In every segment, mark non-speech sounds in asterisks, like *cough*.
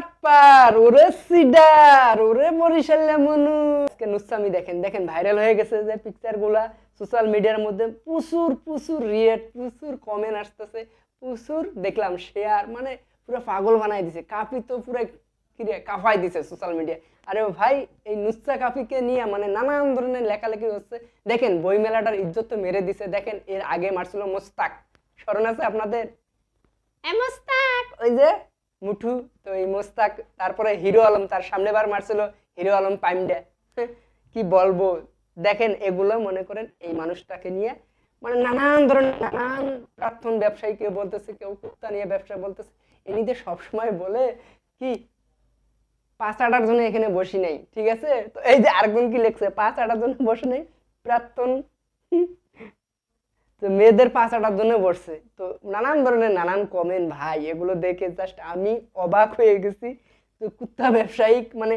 বাটপার ওরে সিডার ওরে বরিশাল্লা মনু আজকে নুসামি দেখেন দেখেন ভাইরাল হয়ে গেছে যে সোশ্যাল মিডিয়ার মধ্যে প্রচুর প্রচুর রিয়েট প্রচুর কমেন্ট আসতেছে প্রচুর দেখলাম শেয়ার মানে পুরো পাগল বানাই দিছে কাপি তো পুরো কিরে কাফাই দিছে সোশ্যাল মিডিয়া আরে ভাই এই নুসা কাফিকে নিয়ে মানে নানান ধরনের লেখালেখি হচ্ছে। দেখেন বই মেলাটার ইজ্জত তো মেরে দিছে। দেখেন এর আগে মারছিল মোস্তাক। স্মরণ আছে আপনাদের? এ মোস্তাক। ওই যে মুঠু, তো এই মোস্তাক, তারপরে হিরো আলম, তার সামনে বার মারছিল, হিরো আলম পাইমডা কি বলব? দেখেন, এগুলো মনে করেন এই মানুষটাকে নিয়ে মানে নানান ধরনের, নানান প্রাক্তন ব্যবসায়ী কেউ বলতেছে, কেউ কুত্তা নিয়ে ব্যবসা বলতেছে। এনিতে সবসময় বলে, কি, পাঁচ আটার জন্য এখানে বসি নাই, ঠিক আছে? তো এই যে আরেকজন কি লিখছে, পাঁচ আটার জন্য বসে নাই, প্রাক্তন তো মেয়েদের পাঁচ আটার জন্য বসছে। তো নানান ধরনের নানান কমেন্ট ভাই, এগুলো দেখে জাস্ট আমি অবাক হয়ে গেছি তো কুত্তা ব্যবসায়িক মানে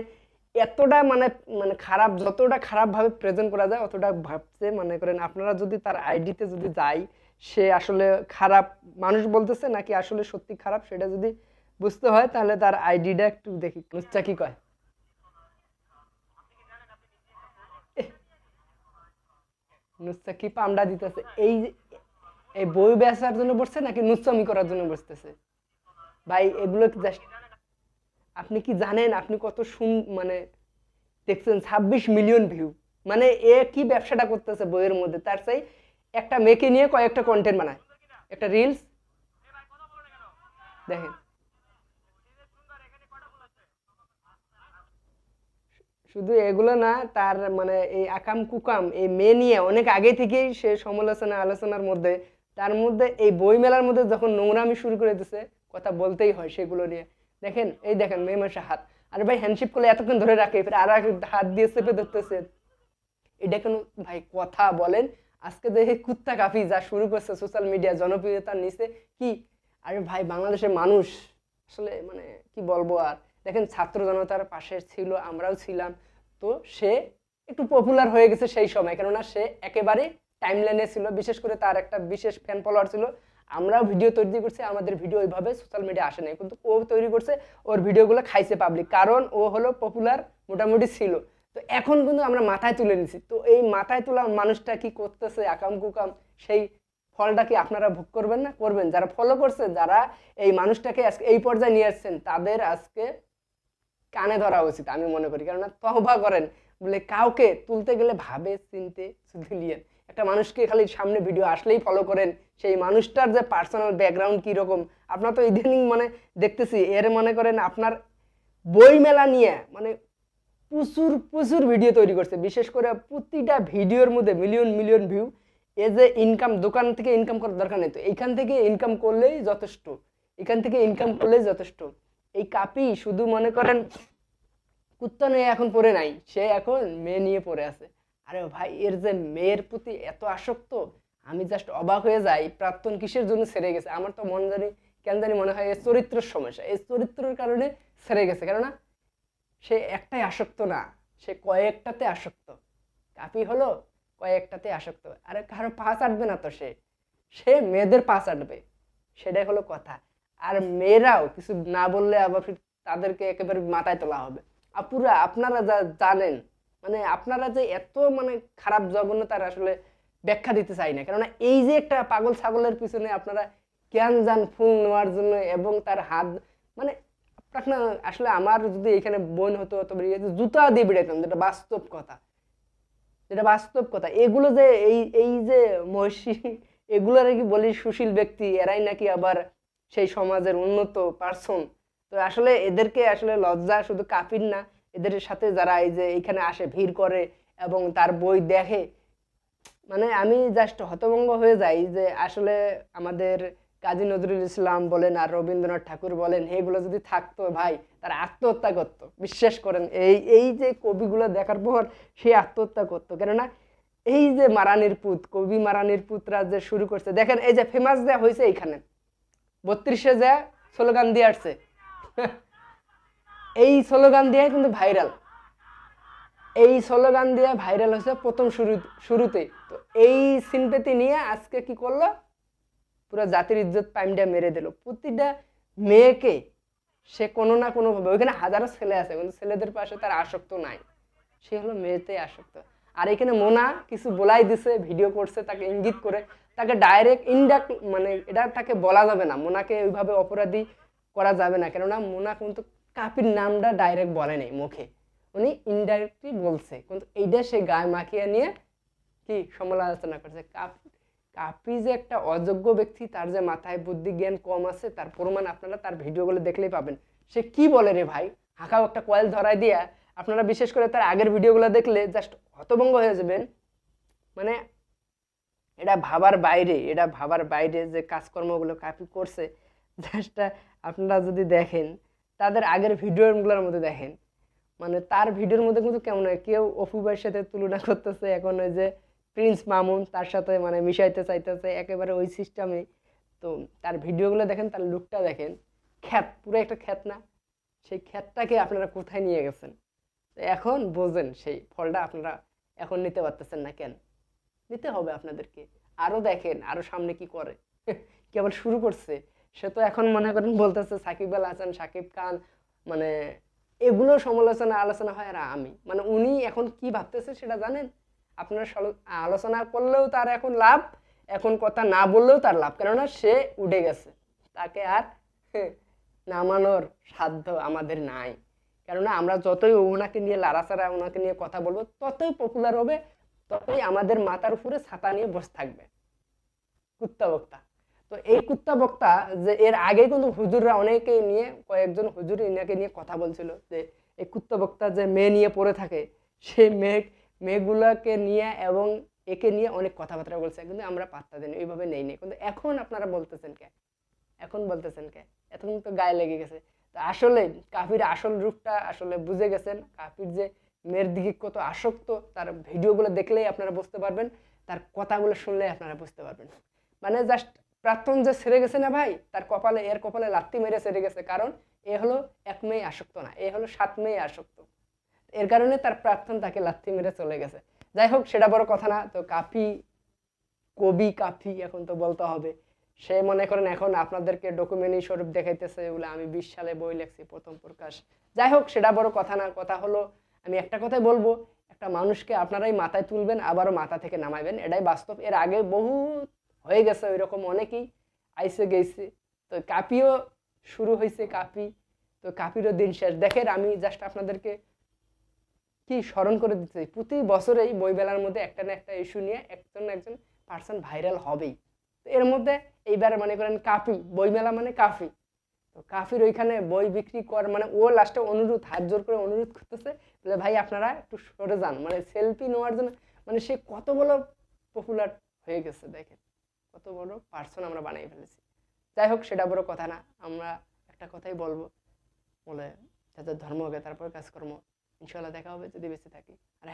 এতটা মানে মানে খারাপ, যতটা খারাপভাবে প্রেজেন্ট করা যায়, অতটা ভাবছে। মনে করেন আপনারা যদি তার আইডিতে যদি যাই, সে আসলে খারাপ মানুষ বলতেছে নাকি আসলে সত্যি খারাপ, সেটা যদি বুঝতে হয়, তাহলে তার আইডিটা একটু দেখি। কি কয়? নুচ্চা কি পামডা দিতেছে? এই এই বই বেচার জন্য বসছে নাকি নুচ্চামি করার জন্য বসতেছে? ভাই, এগুলো জাস্ট আপনি কি জানেন? আপনি কত শুন মানে দেখছেন ছাব্বিশ মিলিয়ন ভিউ। মানে এ কি ব্যবসাটা করতেছে বইয়ের মধ্যে? তার চাই একটা মেয়েকে নিয়ে কয়েকটা কন্টেন্ট বানায়। একটা রিলস দেখেন। শুধু এগুলো না, তার মানে এই আকাম কুকাম, এই মেয়ে নিয়ে অনেক আগে থেকেই সে সমালোচনা, আলোচনার মধ্যে, তার মধ্যে এই বই মেলার মধ্যে যখন নোংরামি শুরু করে দিছে, কথা বলতেই হয় সেগুলো নিয়ে। দেখেন, এই দেখেন, মেয়ে মাসে হাত। আরে ভাই হ্যান্ডশিপ করলে এতক্ষণ ধরে রাখে ফের আর হাত দিয়ে চেপে ধরতেছে। এটা কেন, ভাই, কথা বলেন? আজকে দেখে কুত্তা কাফি যা শুরু করছে সোশ্যাল মিডিয়া জনপ্রিয়তার নিচে, কি? আরে ভাই, বাংলাদেশের মানুষ, আসলে মানে কি বলব আর? দেখেন, ছাত্র জনতার পাশে ছিল, আমরাও ছিলাম। তো সে একটু পপুলার হয়ে গেছে সেই সময়। কেননা সে একেবারে টাইমলাইনে ছিল, বিশেষ করে তার একটা বিশেষ ফ্যান ফলোয়ার ছিল। আমরাও ভিডিও তৈরি করছি, আমাদের ভিডিও ওইভাবে সোশ্যাল মিডিয়া আসে নাই। কিন্তু ও তৈরি করছে, ওর ভিডিওগুলো খাইছে পাবলিক কারণ ও হলো পপুলার মোটামুটি ছিল। তো এখন কিন্তু আমরা মাথায় তুলে নিছি। তো এই মাথায় তোলা মানুষটা কি করতেছে, আকাম কুকাম, সেই ফলটা কি আপনারা ভোগ করবেন না? করবেন। যারা ফলো করছে, যারা এই মানুষটাকে আজকে এই পর্যায়ে নিয়ে আসছেন, তাদের আজকে কানে ধরা উচিত, আমি মনে করি। কেননা তহবা করেন, বলে কাউকে তুলতে গেলে ভাবে, চিনতে লিয়েন একটা মানুষকে খালি সামনে ভিডিও আসলেই ফলো করেন, সেই মানুষটার যে পার্সোনাল ব্যাকগ্রাউন্ড কীরকম, আপনার তো ইদানিং মানে দেখতেছি, এর মনে করেন আপনার বই মেলা নিয়ে মানে প্রচুর প্রচুর ভিডিও তৈরি করছে। বিশেষ করে প্রতিটা ভিডিওর মধ্যে মিলিয়ন মিলিয়ন ভিউ এ যে ইনকাম দোকান থেকে ইনকাম করার দরকার নেই। তো এইখান থেকে ইনকাম করলেই যথেষ্ট। এখান থেকে ইনকাম করলেই যথেষ্ট। এই কাপি শুধু মনে করেন কুত্তা নিয়ে এখন পড়ে নাই, সে এখন মেয়ে নিয়ে পড়ে আছে। আরে ভাই, এর যে মেয়ের প্রতি এত আসক্ত, আমি জাস্ট অবাক হয়ে যাই প্রাক্তন কিসের জন্য ছেড়ে গেছে? আমার তো মন জানি, কেন জানি মনে হয় চরিত্রের সমস্যা। এই চরিত্রের কারণে ছেড়ে গেছে, কেননা সে একটাই আসক্ত না, সে কয়েকটাতে আসক্ত। কাপি হলো কয়েকটাতে আসক্ত। আরে কারও পাঁচ আটবে না তো সে সে মেয়েদের পাঁচ আটবে, সেটাই হলো কথা। আর মেয়েরাও কিছু না বললে আবার তাদেরকে একেবারে মাথায় তোলা হবে। আপুরা, আপনারা যা জানেন মানে আপনারা যে এত মানে খারাপ জঘন্য তার আসলে ব্যাখ্যা দিতে চাই না। কেননা এই যে একটা পাগল ছাগলের পিছনে আপনারা জ্ঞান যান, ফুল নেওয়ার জন্য এবং তার হাত মানে আপনার আসলে আমার যদি এখানে বোন হতো, তবে জুতা দিয়ে বেড়াতাম যেটা বাস্তব কথা, যেটা বাস্তব কথা, এগুলো যে এই এই যে মহিষী, এগুলো নাকি বলি সুশীল ব্যক্তি, এরাই নাকি আবার সেই সমাজের উন্নত পার্সন তো আসলে এদেরকে আসলে লজ্জা শুধু কাফির না, এদের সাথে যারা এই যে এখানে আসে, ভিড় করে এবং তার বই দেখে। মানে আমি জাস্ট হতভঙ্গ হয়ে যাই যে আসলে আমাদের কাজী নজরুল ইসলাম বলেন আর রবীন্দ্রনাথ ঠাকুর বলেন, এগুলো যদি থাকতো ভাই, তারা আত্মহত্যা করতো। বিশ্বাস করেন, এই এই যে কবিগুলো দেখার পর সে আত্মহত্যা করতো। কেননা এই যে মারানির পুত, কবি মারানির পুতরা যে শুরু করছে, দেখেন এই যে ফেমাস যা হয়েছে এইখানে। বত্রিশে যা স্লোগান দিয়ে আসছে। এই স্লোগান দিয়ে কিন্তু ভাইরাল। এই স্লোগান দিয়ে ভাইরাল হয়েছে প্রথম শুরু শুরুতে। তো এই সিনপেতি নিয়ে আজকে কি করল? পুরো জাতির ইজ্জত পাইমটা মেরে দিল। প্রতিটা মেয়েকে সে কোনো না কোনোভাবে ওইখানে হাজারো ছেলে আছে, কিন্তু ছেলেদের পাশে তার আসক্ত নাই। সে হলো মেয়েতেই আসক্ত। আর এখানে মোনা কিছু বলাই দিছে, ভিডিও করছে, তাকে ইঙ্গিত করে তাকে ডাইরেক্ট ইনডাক্ট মানে এটা তাকে বলা যাবে না। মোনাকে ওইভাবে অপরাধী করা যাবে না। কেননা মোনা কিন্তু কাপির নামটা ডাইরেক্ট বলে নেই মুখে। উনি ইনডাইরেক্টলি বলছে। কিন্তু এইটা সে গায়ে মাখিয়ে নিয়ে কি সমালোচনা করছে? কাপি কাপি যে একটা অযোগ্য ব্যক্তি, তার যে মাথায় বুদ্ধি জ্ঞান কম আছে, তার প্রমাণ আপনারা তার ভিডিওগুলো দেখলেই পাবেন। সে কি বলে রে ভাই? হাঁকাও একটা কয়েল ধরায় দিয়া। আপনারা বিশেষ করে তার আগের ভিডিওগুলো দেখলে জাস্ট হতভঙ্গ হয়ে যাবেন। মানে এটা ভাবার বাইরে, এটা ভাবার বাইরে যে কাজকর্মগুলো কাপি করছে জাস্ট আপনারা যদি দেখেন, তাদের আগের ভিডিওগুলোর মধ্যে দেখেন মানে তার ভিডিওর মধ্যে কিন্তু কেমন হয়, কেউ ভাইয়ের সাথে তুলনা করতেছে, এখন ওই যে প্রিন্স মামুন তার সাথে মানে মিশাইতে চাইতেছে, একেবারে ওই সিস্টেমে তো তার ভিডিওগুলো দেখেন, তার লুকটা দেখেন, খ্যাত, পুরো একটা খ্যাত না, সেই খ্যাতটাকে আপনারা কোথায় নিয়ে গেছেন? এখন বোঝেন, সেই ফলটা আপনারা এখন নিতে পারতেছেন না কেন? নিতে হবে আপনাদেরকে। আরও দেখেন আরও সামনে কি করে। *laughs* কেবল শুরু করছে? সে তো এখন মনে করেন বলতেছে, সাকিব আল হাসান, সাকিব খান মানে এগুলো সমালোচনা, আলোচনা হয় আর আমি। মানে উনি এখন কি ভাবতেছে সেটা জানেন? আপনার আলোচনা করলেও তার এখন লাভ, এখন কথা না বললেও তার লাভ। কেননা সে উঠে গেছে। তাকে আর *laughs* নামানোর সাধ্য আমাদের নাই। কেননা আমরা যতই ওনাকে নিয়ে লাড়াচাড়া, ওনাকে নিয়ে কথা বলব, ততই পপুলার হবে ততই আমাদের মাথার উপরে ছাতা নিয়ে বসে থাকবে। কুত্তা বক্তা তো এই কুত্তা বক্তা যে এর আগে কিন্তু হুজুররা অনেকে নিয়ে, কয়েকজন হুজুর ইনাকে নিয়ে কথা বলছিল যে, এই কুত্তা বক্তা যে মেয়ে নিয়ে পড়ে থাকে, সেই মেয়ে, মেয়েগুলোকে নিয়ে এবং একে নিয়ে অনেক কথাবার্তা বলছে। কিন্তু আমরা পাত্তা দিই এইভাবে নেই নেই কিন্তু এখন আপনারা বলতেছেন কে? এখন বলতেছেন কে? এখন তো গায়ে লেগে গেছে। তো আসলে কাফির আসল রূপটা আসলে বুঝে গেছেন। কাফির যে মেয়ের দিকে কত আসক্ত, তার ভিডিওগুলো দেখলেই আপনারা বুঝতে পারবেন, তার কথাগুলো শুনলেই আপনারা বুঝতে পারবেন। মানে জাস্ট প্রাক্তন যে সেরে গেছে না ভাই, তার কপালে, এর কপালে লাত্তি মেরে সেরে গেছে, কারণ এ হলো এক মেয়ে আসক্ত না, এ হলো সাত মেয়ে আসক্ত। এর কারণে তার প্রাক্তন তাকে লাত্তি মেরে চলে গেছে। যাই হোক, সেটা বড় কথা না, তো কাফি, কবি কাফি এখন তো বলতে হবে। সে মনে করেন এখন আপনাদেরকে ডকুমেন্টারি স্বরূপ দেখাইতেছে বলে আমি বিশ সালে বই লেখছি, প্রথম প্রকাশ। যাই হোক, সেটা বড় কথা না, কথা হলো আমি একটা কথাই বলব, একটা মানুষকে আপনারাই মাথায় তুলবেন, আবারও মাথা থেকে নামাবেন। এটাই বাস্তব। এর আগে বহু হয়ে গেছে ওই রকম অনেকেই আইসে গেছে। তো কাপিও শুরু হয়েছে কাপি। তো কাপিরও দিন শেষ। দেখেন, আমি জাস্ট আপনাদেরকে কি স্মরণ করে দিতে চাই। প্রতি বছরেই বইমেলার মধ্যে একটা না একটা ইস্যু নিয়ে একজন না একজন পার্সন ভাইরাল হবেই। তো এর মধ্যে এইবার মনে করেন কাফি বইমেলা মানে কাফি তো কাফির ওইখানে বই বিক্রি কর মানে ও লাস্টে অনুরোধ, হাত জোর করে অনুরোধ করতেছে যে, ভাই, আপনারা একটু সরে যান। মানে সেলফি নেওয়ার জন্য মানে সে কত বড় পপুলার হয়ে গেছে, দেখেন। কত বড় পার্সন আমরা বানিয়ে ফেলেছি। যাই হোক, সেটা বড় কথা না। আমরা একটা কথাই বলব। বলে, যাদের ধর্ম হবে, তারপর কাজকর্ম। ইনশাল্লাহ দেখা হবে যদি বেঁচে থাকি। আর